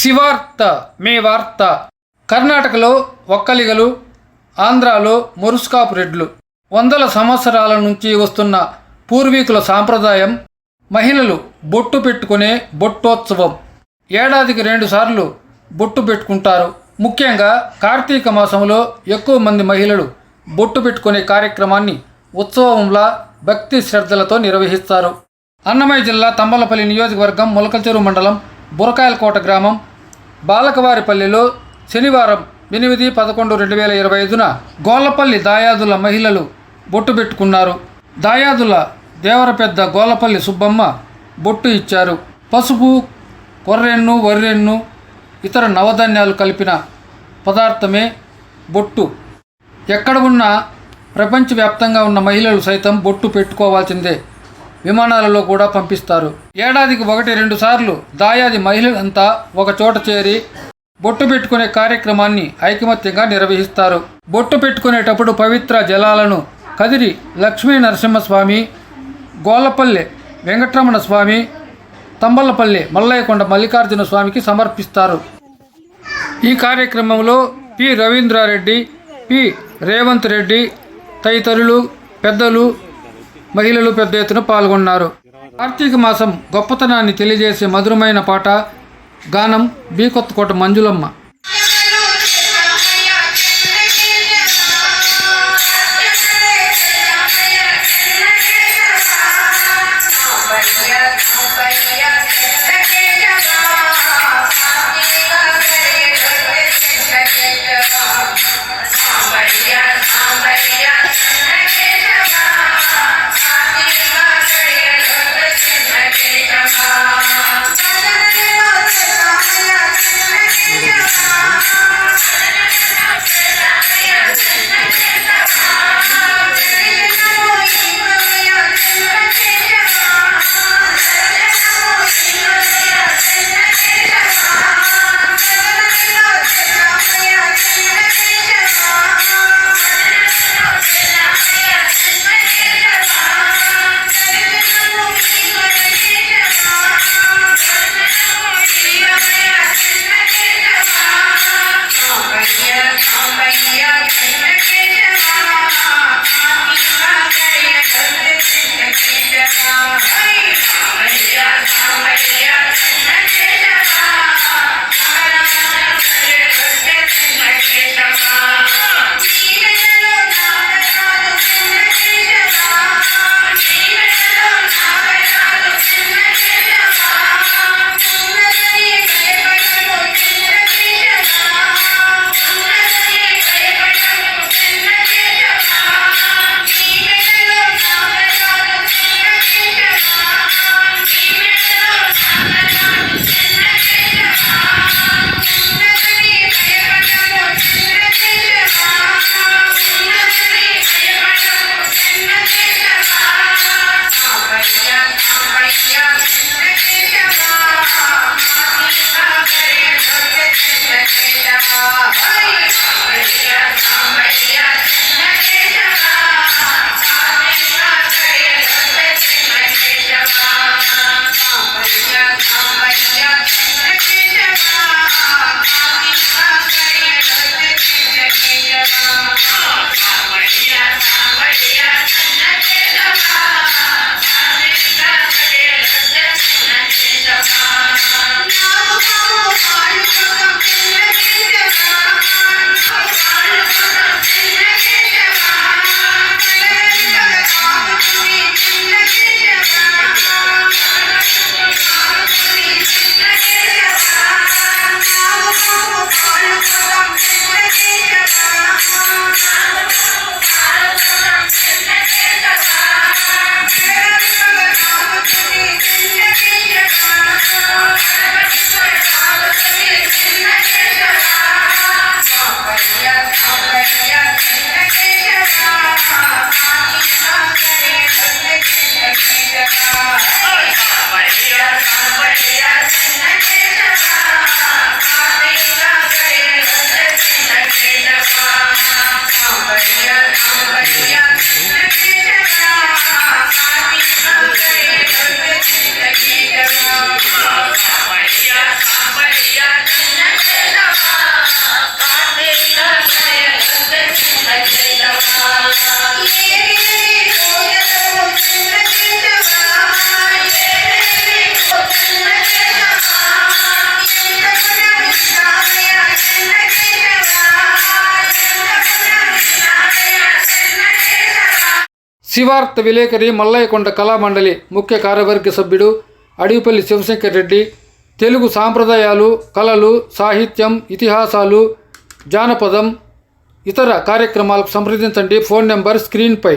శివార్త మే వార్త. కర్ణాటకలో ఒక్కలిగలు ఆంధ్రాలో మురుస్కాపు రెడ్లు. వందల సంవత్సరాల నుంచి వస్తున్న పూర్వీకుల సాంప్రదాయం మహిళలు బొట్టు పెట్టుకునే బొట్టోత్సవం. ఏడాదికి రెండుసార్లు బొట్టు పెట్టుకుంటారు. ముఖ్యంగా కార్తీక మాసంలో ఎక్కువ మంది మహిళలు బొట్టు పెట్టుకునే కార్యక్రమాన్ని ఉత్సవంలా భక్తి శ్రద్ధలతో నిర్వహిస్తారు. అన్నమయ్య జిల్లా తంబలపల్లి నియోజకవర్గం ములకల్చెరు మండలం బురకాయలకోట గ్రామం బాలకవారిపల్లిలో శనివారం ఎనిమిది పదకొండు రెండు వేల ఇరవై ఐదున గోళ్ళపల్లి దాయాదుల మహిళలు బొట్టు పెట్టుకున్నారు. దాయాదుల దేవరపెద్ద గోళ్ళపల్లి సుబ్బమ్మ బొట్టు ఇచ్చారు. పసుపు కొర్రెన్ను వర్రెన్ను ఇతర నవధాన్యాలు కలిపిన పదార్థమే బొట్టు. ఎక్కడ ఉన్నా ప్రపంచవ్యాప్తంగా ఉన్న మహిళలు సైతం బొట్టు పెట్టుకోవాల్సిందే. విమానాలలో కూడా పంపిస్తారు. ఏడాదికి ఒకటి రెండు సార్లు దాయాది మహిళలంతా ఒక చోట చేరి బొట్టు పెట్టుకునే కార్యక్రమాన్ని ఐకమత్యంగా నిర్వహిస్తారు. బొట్టు పెట్టుకునేటప్పుడు పవిత్ర జలాలను కదిరి లక్ష్మీ నరసింహస్వామి గోలపల్లె వెంకటరమణ స్వామి తంబలపల్లి మల్లయ్యకొండ మల్లికార్జున స్వామికి సమర్పిస్తారు. ఈ కార్యక్రమంలో పి రవీంద్రారెడ్డి పి రేవంత్ రెడ్డి తదితరులు పెద్దలు మహిళలు పెద్ద ఎత్తున పాల్గొన్నారు. కార్తీక మాసం గొప్పతనాన్ని తెలియజేసే మధురమైన పాట గానం బీకొత్తకోట మంజులమ్మ. శివార్త విలేకరి మల్లయ్యకొండ కళామండలి ముఖ్య కార్యవర్గ సభ్యుడు అడివిపల్లి శివశంకర్ రెడ్డి తెలుగు సాంప్రదాయాలు కళలు సాహిత్యం ఇతిహాసాలు జానపదం ఇతర కార్యక్రమాలకు సంప్రదించండి. ఫోన్ నెంబర్ స్క్రీన్పై.